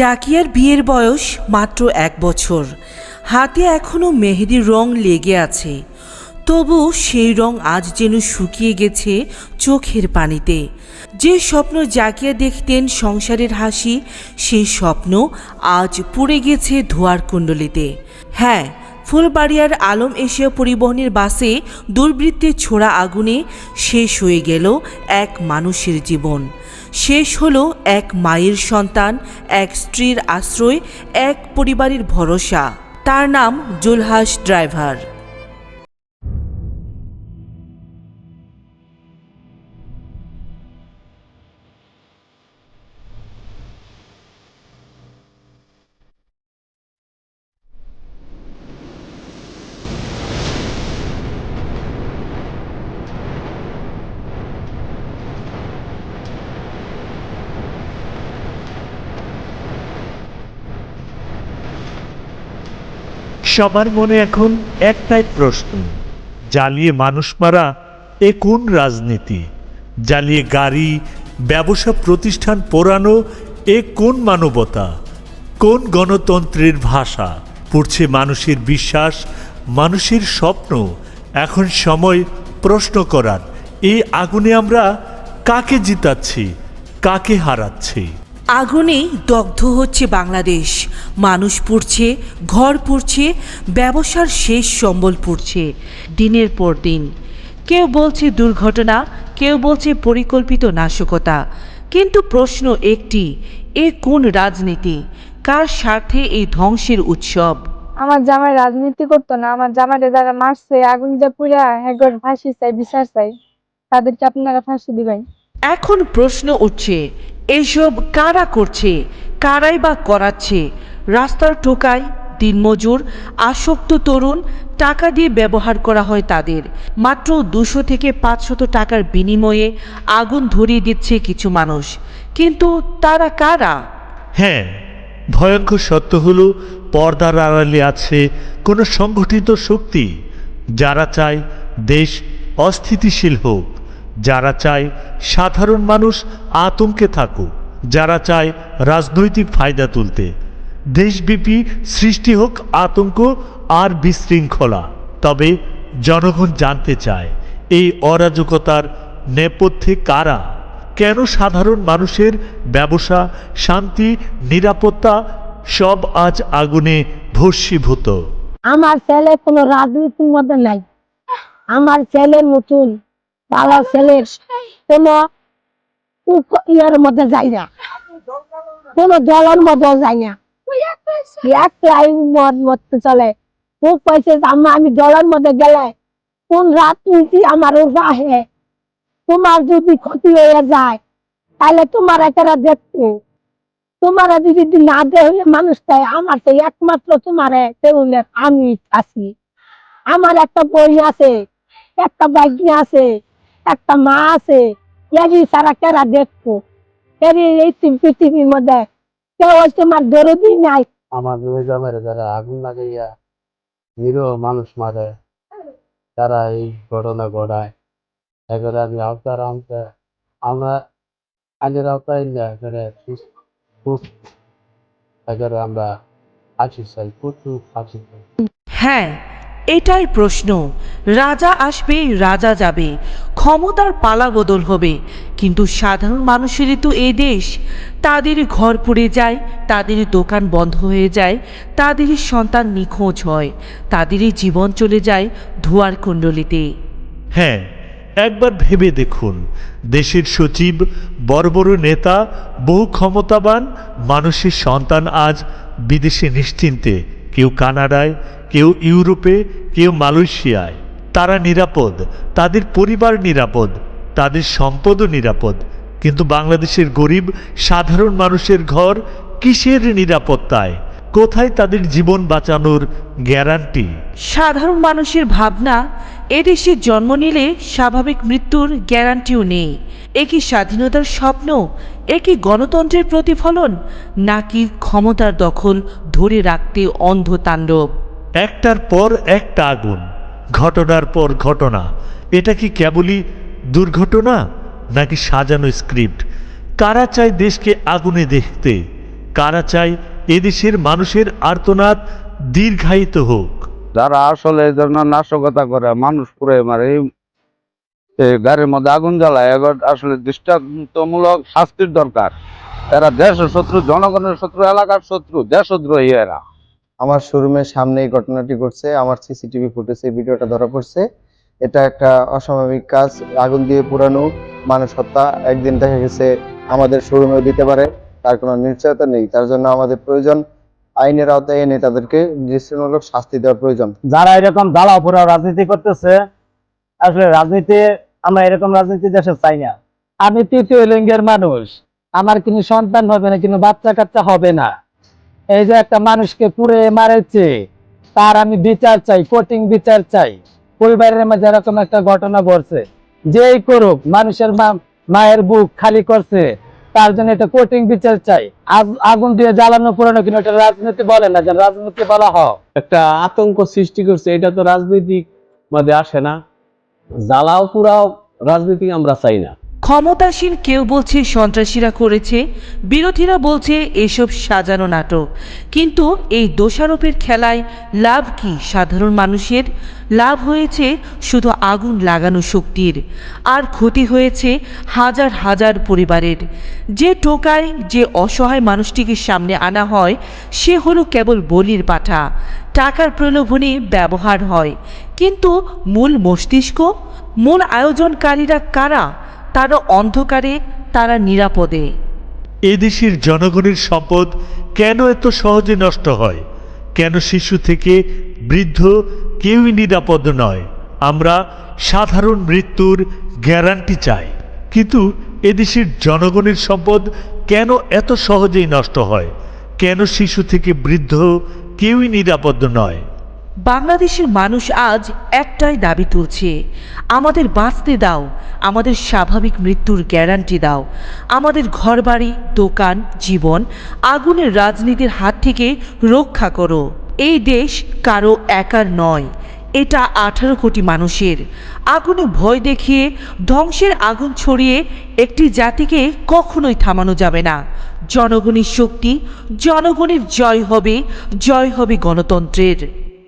জাকিয়ার বিয়ের বয়স মাত্র এক বছর। হাতে এখনও মেহেদির রং লেগে আছে। তবু সেই রং আজ যেন শুকিয়ে গেছে চোখের পানিতে। যে স্বপ্ন জাকিয়া দেখতেন সংসারের হাসি, সেই স্বপ্ন আজ পুড়ে গেছে ধোয়ার কুণ্ডলিতে। হ্যাঁ ফুলবাড়িয়ার আলম এশিয়া পরিবহনের বাসে দুর্বৃত্তের ছোড়া আগুনে শেষ হয়ে গেল এক মানুষের জীবন। শেষ হলো এক মায়ের সন্তান, এক স্ত্রীর আশ্রয়, এক পরিবারের ভরসা। তার নাম জুলহাস ড্রাইভার। সবার মনে এখন একটাই প্রশ্ন। জ্বালিয়ে মানুষ মারা এ কোন রাজনীতি? জ্বালিয়ে গাড়ি, ব্যবসা প্রতিষ্ঠান পোড়ানো এ কোন মানবতা? কোন গণতন্ত্রের ভাষা? পড়ছে মানুষের বিশ্বাস, মানুষের স্বপ্ন। এখন সময় প্রশ্ন করার। এই আগুনে আমরা কাকে জিতাচ্ছি? কাকে হারাচ্ছি? আগুনে দগ্ধ হচ্ছে বাংলাদেশ। মানুষ পুড়ছে, ঘর পুড়ছে, ব্যবসার শেষ সম্বল পুড়ছে। দিনের পর দিন। কেউ বলছে দুর্ঘটনা, কেউ বলছে পরিকল্পিত নাশকতা। কিন্তু প্রশ্ন একটি, এ কোন রাজনীতি? কার স্বার্থে এই ধ্বংসের উৎসব? আমার জামাই রাজনীতি করতো না, আমার জামাইরে যারা মারছে, আগুন যা পুরা একবার ফাঁসি চাই বিচার চাই। তাদেরকে আপনারা ফাঁসি দিবেন। এখন প্রশ্ন উঠছে এইসব কারা করছে, কারাই বা করাচ্ছে? রাস্তার টোকায় দিনমজুর, আসক্ত তরুণ, টাকা দিয়ে ব্যবহার করা হয় তাদের। মাত্র দুশো থেকে পাঁচশত টাকার বিনিময়ে আগুন ধরিয়ে দিচ্ছে কিছু মানুষ। কিন্তু তারা কারা? হ্যাঁ ভয়ঙ্কর সত্য হল, পর্দার আড়ালে আছে কোনো সংগঠিত শক্তি, যারা চায় দেশ অস্থিতিশীল হোক। যারা চায় সাধারণ মানুষ আতঙ্কে থাকুক, যারা চায় রাজনৈতিক ফায়দা তুলতে। দেশব্যাপী সৃষ্টি হোক আতঙ্ক আর বিশৃঙ্খলা। তবে জনগণ জানতে চায়, এই অরাজকতার নেপথ্যে কারা? কেন সাধারণ মানুষের ব্যবসা, শান্তি, নিরাপত্তা সব আজ আগুনে ভস্মীভূত? আমার ছেলে কোনো রাজনীতির মধ্যে নাই। আমার ছেলের মতন ভালো ছেলের কোনো ইয়ের মধ্যে যায় না। কোন দলের মধ্যে যায় না। চলে। পাইছে আম্মা, আমি দলের মধ্যে গেলে কোন রাজনীতি আমার রাহে তোমার যদি ক্ষতি হয়ে যায়, তাহলে তোমার একটা দেখতো। তোমার যদি না দেহে মানুষ তাই আমার তো একমাত্র তোমারে আমি আছি। আমার একটা বই আছে, একটা বাইক আছে একটা মা আছে এরই সারা কেরা দেখতো এরই এই পৃথিবীর মধ্যে। কেউ ওই তোমার দরদি নাই। আমার গ্রামের যারা আগুন লাগাইয়া নিরীহ মানুষ মারে তারা এই ঘটনা ঘটায়। এবারে আমি আওতার আমতে আমরা আইনের আওতায় না সুস- সুস- আমরা ফাঁসি চাই প্রচুর ফাঁসি চাই। হ্যাঁ এটাই প্রশ্ন। রাজা আসবে, রাজা যাবে। ক্ষমতার পালা বদল হবে। কিন্তু সাধারণ মানুষেরই তো এই দেশ। তাদের ঘর পুড়ে যায়, তাদের দোকান বন্ধ হয়ে যায় তাদেরই সন্তান নিখোঁজ হয় তাদেরই জীবন চলে যায় ধোয়ার কুণ্ডলিতে। হ্যাঁ একবার ভেবে দেখুন, দেশের সচিব বড় বড় নেতা, বহু ক্ষমতাবান, মানুষের সন্তান আজ বিদেশে নিশ্চিন্তে কেউ কানাডায়, কেউ ইউরোপে, কেউ মালয়েশিয়ায়। তারা নিরাপদ, তাদের পরিবার নিরাপদ, তাদের সম্পদও নিরাপদ। কিন্তু বাংলাদেশের গরিব, সাধারণ মানুষের ঘর কিসের নিরাপত্তায়? কোথায় তাদের জীবন বাঁচানোর গ্যারান্টি? সাধারণ মানুষের ভাবনা এদেশে জন্ম নিলে স্বাভাবিক মৃত্যুর গ্যারান্টিও নেই। এ কি স্বাধীনতার স্বপ্ন এ কি গণতন্ত্রের প্রতিফলন নাকি ক্ষমতার দখল ধরে রাখতে অন্ধ তাণ্ডব? একটার পর একটা আগুন ঘটনার পর ঘটনা। এটা কি কেবলই দুর্ঘটনা নাকি সাজানো স্ক্রিপ্ট? কারা চায় দেশকে আগুনে দেখতে? কারা চায় এদেশের মানুষের আর্তনাদ দীর্ঘায়িত হোক। যারা আসলে এই ধরনের নাশকতা করে মানুষ পুরে মারে গাড়ির মধ্যে আগুন জ্বালায় এবার আসলে দৃষ্টান্তমূলক শাস্তির দরকার। এরা দেশের শত্রু জনগণের শত্রু এলাকার শত্রু দেশদ্রোহী এরা। আমার শোরুমের সামনে এই ঘটনাটি ঘটছে আমার সিসিটিভি ফুটেজে ভিডিওটা ধরা পড়ছে। এটা একটা অস্বাভাবিক কাজ আগুন দিয়ে পুরানো মানুষ হত্যা একদিন দেখা গেছে আমাদের শোরুমেও দিতে পারে। তার কোনো নিশ্চয়তা নেই। তার জন্য আমাদের প্রয়োজন, আইনের আওতায় এনে তাদেরকে দৃষ্টিমূলক শাস্তি দেওয়া প্রয়োজন। যারা এরকম দালা পুরা রাজনীতি করতেছে, আসলে রাজনীতি, আমরা এরকম রাজনীতি দেশে চাই না। আমি তৃতীয় লিঙ্গের মানুষ। আমার কোনো সন্তান হবে না, কোনো বাচ্চা কাচ্চা হবে না। এই যে একটা মানুষকে পুড়ে মারেছে, তার আমি বিচার চাই কোটিং বিচার চাই। পরিবারের মাঝে এরকম একটা ঘটনা ঘটছে। যেই করুক, মানুষের মায়ের বুক খালি করছে। তার জন্য এটা কোটিং বিচার চাই। আগ- আগুন দিয়ে জ্বালানো পুরানো কিন্তু এটা রাজনীতি বলে না, যেন রাজনীতি বলা হোক একটা আতঙ্ক সৃষ্টি করছে, এটা তো রাজনৈতিক মধ্যে আসে না। জ্বালাও পুরাও রাজনীতি আমরা চাই না। ক্ষমতাসীন কেউ বলছে সন্ত্রাসীরা করেছে, বিরোধীরা বলছে এসব সাজানো নাটক। কিন্তু এই দোষারোপের খেলায় লাভ কি সাধারণ মানুষের? লাভ হয়েছে শুধু আগুন লাগানো শক্তির, আর ক্ষতি হয়েছে হাজার হাজার পরিবারের। যে টোকায় যে অসহায় মানুষটিকে সামনে আনা হয়, সে হলো কেবল বলির পাঠা। টাকার প্রলোভনে ব্যবহার হয়। কিন্তু মূল মস্তিষ্ক, মূল আয়োজনকারীরা কারা? তারা অন্ধকারে তারা নিরাপদে। এদেশের জনগণের সম্পদ কেন এত সহজে নষ্ট হয়? কেন শিশু থেকে বৃদ্ধ কেউই নিরাপদ নয়? আমরা সাধারণ মৃত্যুর গ্যারান্টি চাই। কিন্তু এদেশের জনগণের সম্পদ কেন এত সহজেই নষ্ট হয়? কেন শিশু থেকে বৃদ্ধ কেউই নিরাপদ নয়? বাংলাদেশের মানুষ আজ একটাই দাবি তুলছে। আমাদের বাঁচতে দাও, আমাদের স্বাভাবিক মৃত্যুর গ্যারান্টি দাও। আমাদের ঘরবাড়ি, দোকান, জীবন, আগুনের রাজনীতির হাত থেকে রক্ষা করো। এই দেশ কারও একার নয়, এটা আঠারো কোটি মানুষের। আগুনে ভয় দেখিয়ে, ধ্বংসের আগুন ছড়িয়ে একটি জাতিকে কখনোই থামানো যাবে না। জনগণের শক্তি, জনগণের জয় হবে জয় হবে গণতন্ত্রের।